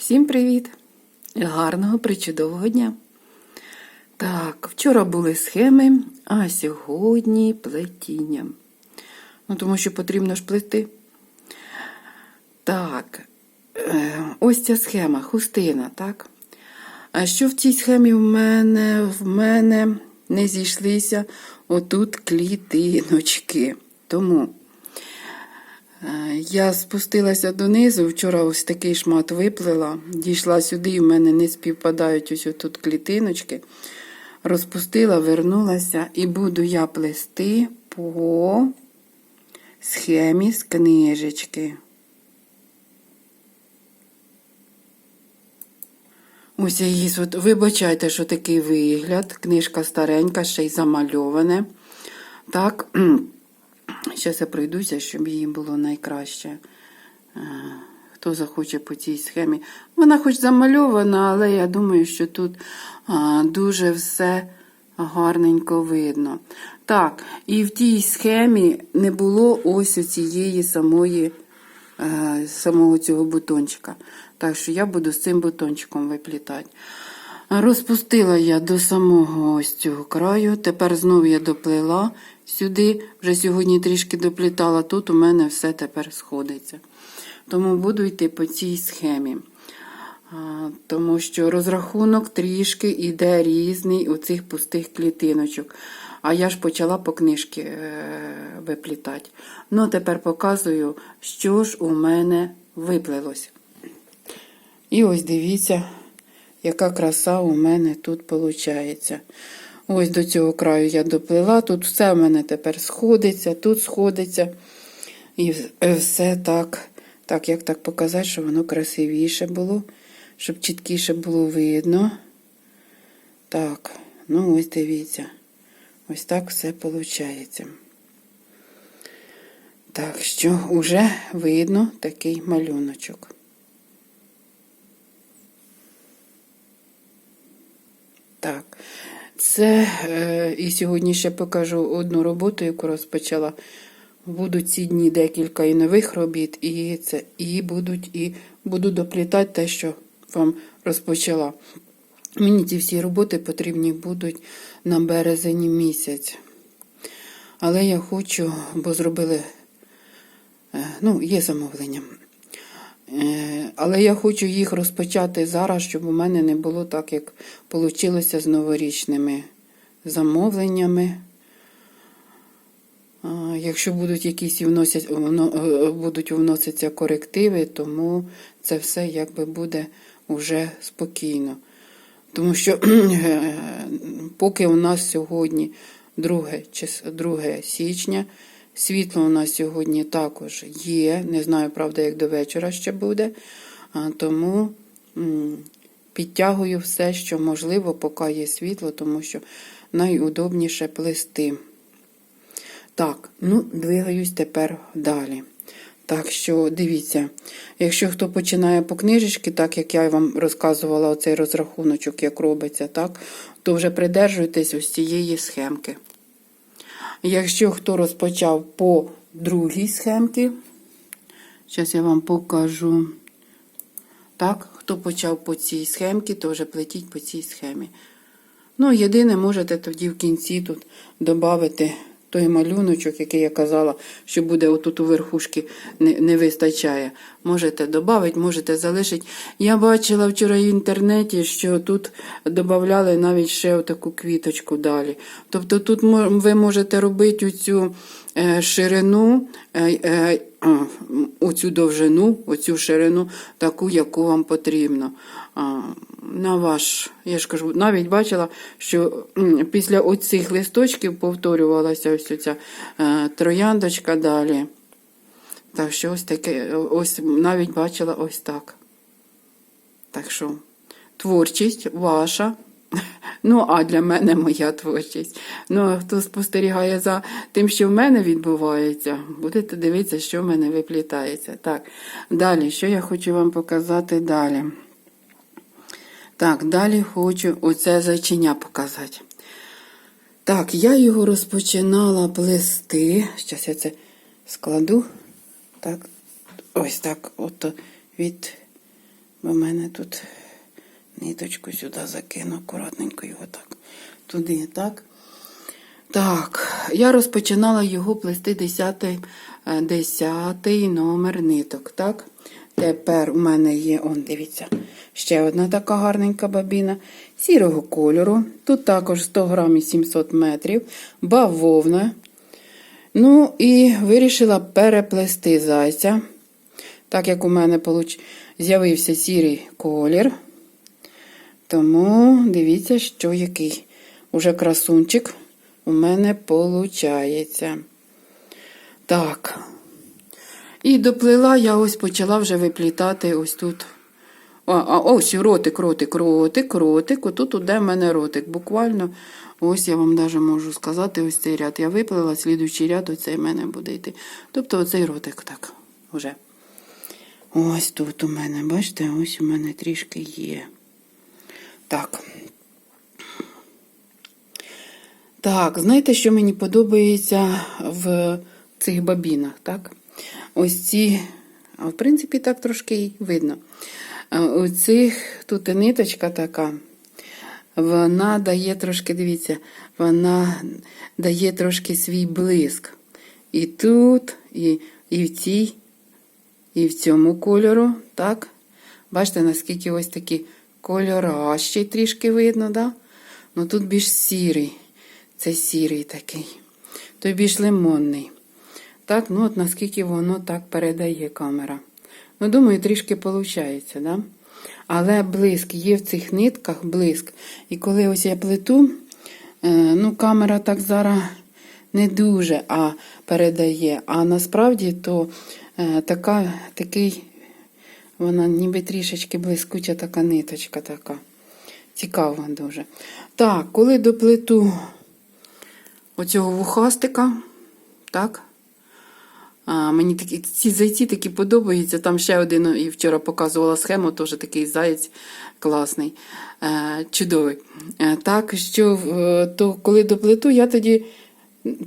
Всім привіт! Гарного причудового дня! Так, вчора були схеми, а сьогодні плетіння. Ну, тому що потрібно ж плести. Так, е, ось ця схема, хустина, так? А що в цій схемі в мене, в мене не зійшлися отут клітиночки. Тому Я спустилася донизу, вчора ось такий шмат виплила, дійшла сюди, і в мене не співпадають ось тут клітиночки. Розпустила, вернулася і буду я плести по схемі з книжечки. Ось я її, вибачайте, що такий вигляд. Книжка старенька, ще й замальоване. Так. Зараз я пройдуся, щоб їй було найкраще. Е, Хто захоче по цій схемі. Вона хоч замальована, але я думаю, що тут дуже все гарненько видно. Так, і в тій схемі не було ось цієї самої, е, самого цього бутончика. Так що я буду з цим бутончиком виплітати. Розпустила я до самого ось цього краю. Тепер знову я доплила сюди. Вже сьогодні трішки доплітала. Тут у мене все тепер сходиться. Тому буду йти по цій схемі. Тому що розрахунок трішки йде різний у цих пустих клітиночок. А я ж почала по книжці е, виплітати. Ну, тепер показую, що ж у мене виплилось. І ось дивіться, яка краса у мене тут виходить. Ось до цього краю я доплила, тут все в мене тепер сходиться, тут сходиться. І все так, так, як так показати, щоб воно красивіше було, щоб чіткіше було видно. Так, ну ось дивіться. Ось так все виходить. Так що вже видно такий малюночок. Так, це е, і сьогодні ще покажу одну роботу, яку розпочала. Будуть ці дні декілька і нових робіт, і це і будуть, і буду доплітати те, що вам розпочала. Мені ці всі роботи потрібні будуть на березень місяць. Але я хочу, бо зробили, е, ну, є замовлення. Е, Але я хочу їх розпочати зараз, щоб у мене не було так, як вийшло з новорічними замовленнями. Якщо будуть якісь е, будуть вноситися корективи, тому це все якби буде вже спокійно. Тому що е, поки у нас сьогодні 2, чис- 2 січня, світло у нас сьогодні також є. Не знаю, правда, як до вечора ще буде. Тому підтягую все, що можливо, поки є світло, тому що найудобніше плести. Так, ну, двигаюсь тепер далі. Так що дивіться, якщо хто починає по книжечки, так як я вам розказувала оцей розрахуночок, як робиться, так, то вже придержуйтесь ось цієї схемки. Якщо хто розпочав по другій схемці, зараз я вам покажу. Так, хто почав по цій схемці, то вже плетіть по цій схемі. Ну, єдине, можете тоді в кінці тут додати той малюночок, який я казала, що буде отут у верхушки не, не вистачає. Можете додати, можете залишити. Я бачила вчора в інтернеті, що тут додавали навіть ще отаку квіточку далі. Тобто тут ви можете робити оцю е, ширину, е, е, оцю довжину, оцю ширину, таку, яку вам потрібно. На ваш, я ж кажу, навіть бачила, що після оцих листочків повторювалася ось ця е, трояндочка далі. Так що ось таке, ось навіть бачила ось так. Так що творчість ваша. Ну, а для мене моя творчість. Ну, хто спостерігає за тим, що в мене відбувається, будете дивитися, що в мене виплітається. Так, далі, що я хочу вам показати далі. Так, далі хочу оце зайчиня показати. Так, я його розпочинала плести. Зараз я це складу. Так, ось так, от від Бо мене тут ниточку сюди закину, акуратненько його так. Туди, так. Так, я розпочинала його плести 10, 10 номер ниток, так? Тепер у мене є, он, дивіться, ще одна така гарненька бабіна сірого кольору. Тут також 100 грамів 700 метрів, бавовна. Ну і вирішила переплести зайця. Так як у мене з'явився сірий колір. Тому дивіться, що який уже красунчик у мене получається. Так. І доплила я ось почала вже виплітати ось тут. А, а ось ротик, ротик, ротик, ротик. Отут іде в мене ротик. Буквально, ось я вам навіть можу сказати, ось цей ряд. Я виплила, слідуючий ряд, оцей в мене буде йти. Тобто оцей ротик так уже. Ось тут у мене, бачите, ось у мене трішки є. Так. Так, знаєте, що мені подобається в цих бабінах, так? Ось ці, а в принципі, так трошки й видно. У цих тут і ниточка така, вона дає трошки, дивіться, вона дає трошки свій блиск. І тут, і, і в цій, і в цьому кольору, так? Бачите, наскільки ось такі кольора ще трішки видно, да? Ну тут більш сірий. Це сірий такий. Той більш лимонний. Так, ну от наскільки воно так передає камера. Ну, думаю, трішки виходить, да? Але блиск є в цих нитках блиск. І коли ось я плету, е, ну, камера так зараз не дуже а передає. А насправді то е, така, такий, вона ніби трішечки блискуча така ниточка така. Цікаво дуже. Так, коли доплету оцього вухастика, так? А, мені такі, ці зайці такі подобаються. Там ще один і вчора показувала схему, теж такий заєць класний, е, чудовий. Е, так, що то коли доплету, я тоді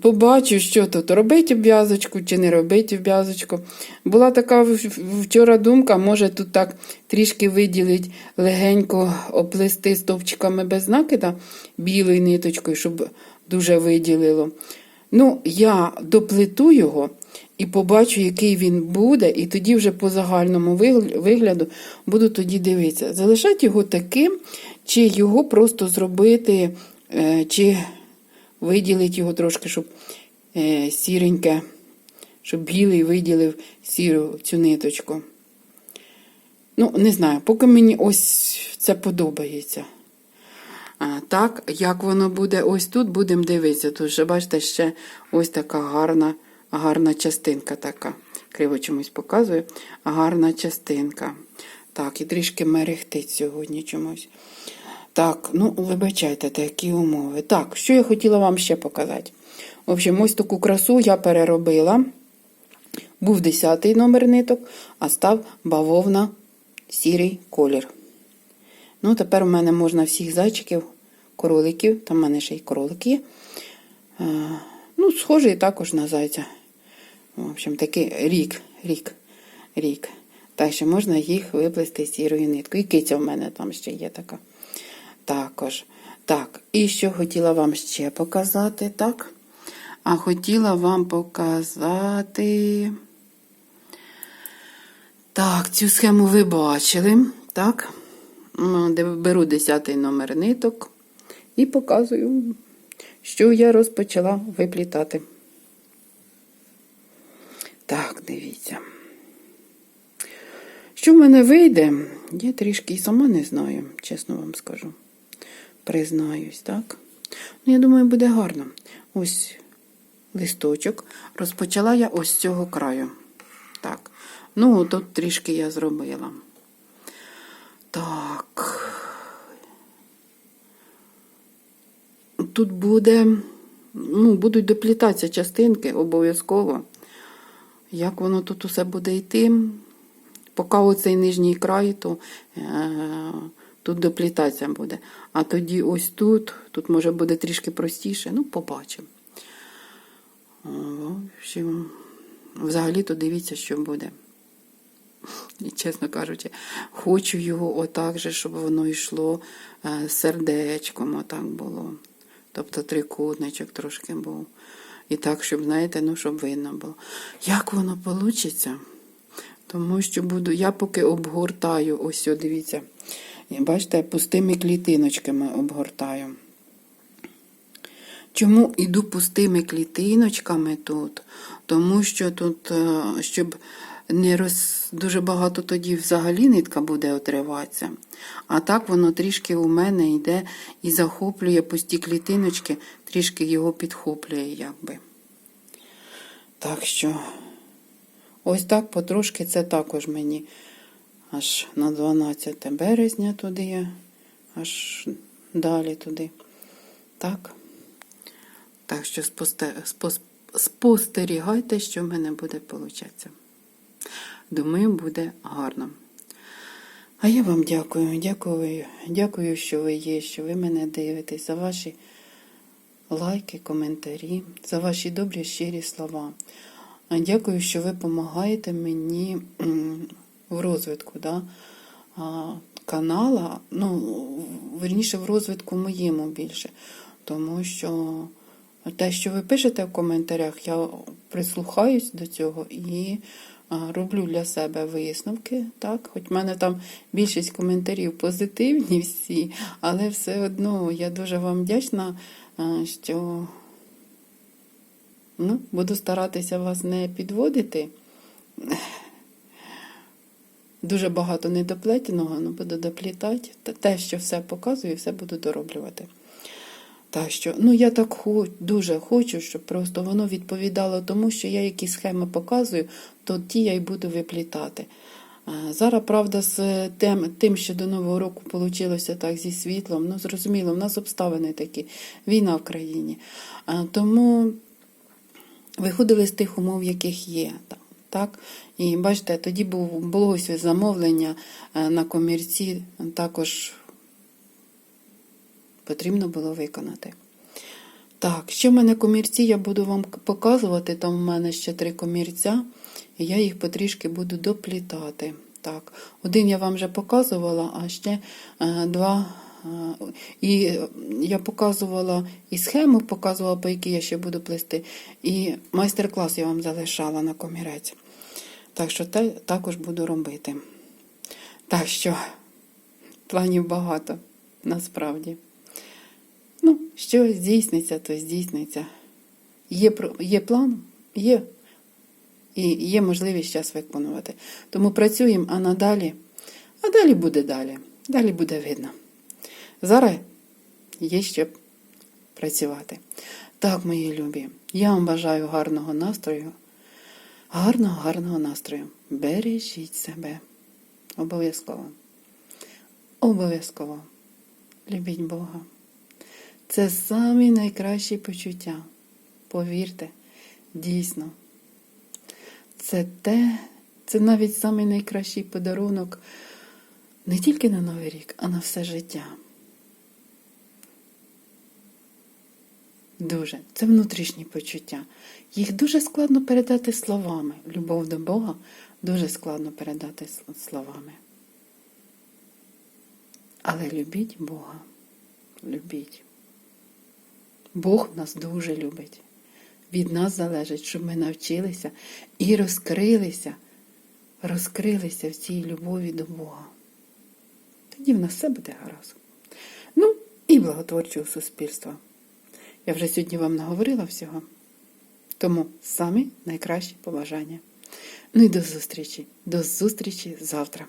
побачу, що тут робить обв'язочку чи не робить обв'язочку. Була така вчора думка, може тут так трішки виділить легенько оплести стовпчиками без накида білою ниточкою, щоб дуже виділило. Ну, я доплету його і побачу, який він буде, і тоді вже по загальному вигляду буду тоді дивитися, залишати його таким, чи його просто зробити, е, чи виділити його трошки, щоб е, сіреньке, щоб білий виділив сіру цю ниточку. Ну, не знаю, поки мені ось це подобається. А, так, як воно буде ось тут, будемо дивитися. Тут вже, бачите, ще ось така гарна, гарна частинка така. Криво чомусь показую. Гарна частинка. Так, і трішки мерехтить сьогодні чомусь. Так, ну, вибачайте, такі умови. Так, що я хотіла вам ще показати. В общем, ось таку красу я переробила. Був 10 номер ниток, а став бавовна сірий колір. Ну, тепер у мене можна всіх зайчиків, кроликів, там в мене ще й кролик є. Е, ну, схожий також на зайця. В общем, такий рік, рік, рік. Так що можна їх виплести сірою ниткою. І киця в мене там ще є така. Також. Так, і що хотіла вам ще показати, так? А хотіла вам показати. Так, цю схему ви бачили, так? Ну, беру 10 номер ниток і показую, що я розпочала виплітати. Так, дивіться. Що в мене вийде, я трішки і сама не знаю, чесно вам скажу. Признаюсь, так? Ну, я думаю, буде гарно. Ось листочок. Розпочала я ось з цього краю. Так. Ну, тут трішки я зробила. Так. Тут буде, ну, будуть доплітатися частинки обов'язково. Як воно тут усе буде йти? Поки оцей нижній край, то е, тут доплітатися буде. А тоді ось тут, тут може буде трішки простіше. Ну, побачимо. О, В общем, взагалі-то дивіться, що буде. І, чесно кажучи, хочу його отак же, щоб воно йшло е, сердечком, отак було. Тобто трикутничок трошки був. І так, щоб, знаєте, ну, щоб видно було. Як воно вийде? Тому що буду, я поки обгортаю, ось, о, дивіться, бачите, пустими клітиночками обгортаю. Чому йду пустими клітиночками тут? Тому що тут, е, щоб не роз... дуже багато тоді взагалі нитка буде отриватися. А так воно трішки у мене йде і захоплює пусті клітиночки, трішки його підхоплює, якби. Так що, ось так потрошки це також мені аж на 12 березня туди, аж далі туди. Так. Так що спосте- спос- спостерігайте, що в мене буде получатися. Думаю, буде гарно. А я вам дякую, дякую, дякую, що ви є, що ви мене дивитесь, за ваші лайки, коментарі, за ваші добрі щирі слова. Дякую, що ви допомагаєте мені в розвитку да, канала, ну, верніше, в розвитку моєму більше. Тому що те, що ви пишете в коментарях, я прислухаюсь до цього і роблю для себе висновки. Так? Хоч в мене там більшість коментарів позитивні всі, але все одно я дуже вам вдячна, що ну, буду старатися вас не підводити. Дуже багато недоплетеного, але буду доплітати. Те, що все показую, все буду дороблювати. Так що, ну я так хо- дуже хочу, щоб просто воно відповідало тому, що я які схеми показую, то ті я й буду виплітати. Зараз, правда, з тим, тим, що до Нового року вийшло так зі світлом, ну зрозуміло, в нас обставини такі, війна в країні. Тому виходили з тих умов, яких є. Так, так? І бачите, тоді було ось замовлення е, на комірці, також потрібно було виконати. Так, ще в мене комірці я буду вам показувати. Там в мене ще три комірця, і я їх потрішки буду доплітати. Так, один я вам вже показувала, а ще е, два. е, І я показувала і схему, показувала, по якій я ще буду плести, і майстер-клас я вам залишала на комірець. Так що те також буду робити. Так що планів багато, насправді. Ну, що здійсниться, то здійсниться. Є, є план, є. І є можливість час виконувати. Тому працюємо, а надалі. А далі буде далі. Далі буде видно. Зараз є ще працювати. Так, мої любі, я вам бажаю гарного настрою. Гарного, гарного настрою. Бережіть себе. Обов'язково. Обов'язково. Любіть Бога. Це самі найкращі почуття. Повірте, дійсно. Це те, це навіть самий найкращий подарунок не тільки на Новий рік, а на все життя. Дуже. Це внутрішні почуття. Їх дуже складно передати словами. Любов до Бога дуже складно передати словами. Але любіть Бога. Любіть. Бог нас дуже любить. Від нас залежить, щоб ми навчилися і розкрилися, розкрилися в цій любові до Бога. Тоді в нас все буде гаразд. Ну, і благотворчого суспільства. Я вже сьогодні вам наговорила всього. Тому самі найкращі побажання. Ну і до зустрічі. До зустрічі завтра.